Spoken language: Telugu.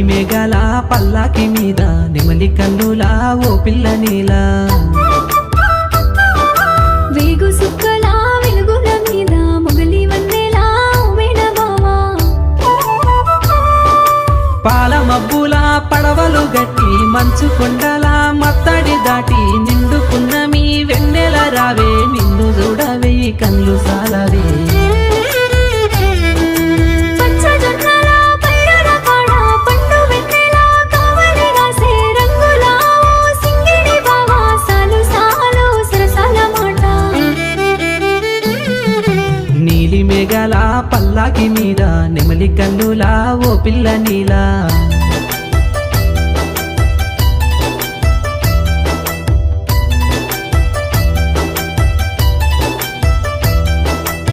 మేఘాల పల్లాకి మీద నెమలి కన్నులా ఓ పిల్ల నీలా. వేగు సుక్కల వెలుగుల మీద మొగలి వేణబావా పాల మబ్బుల పడవలు గట్టి మంచు కొండల మత్తడి దాటి నిండుకున్న మీ వెన్నెల రావే నిన్ను చూడవే కళ్ళు సాలవే. నీలి మేఘాల పల్లాకి మీద నెమలి కన్నులా ఓ పిల్ల నీలా.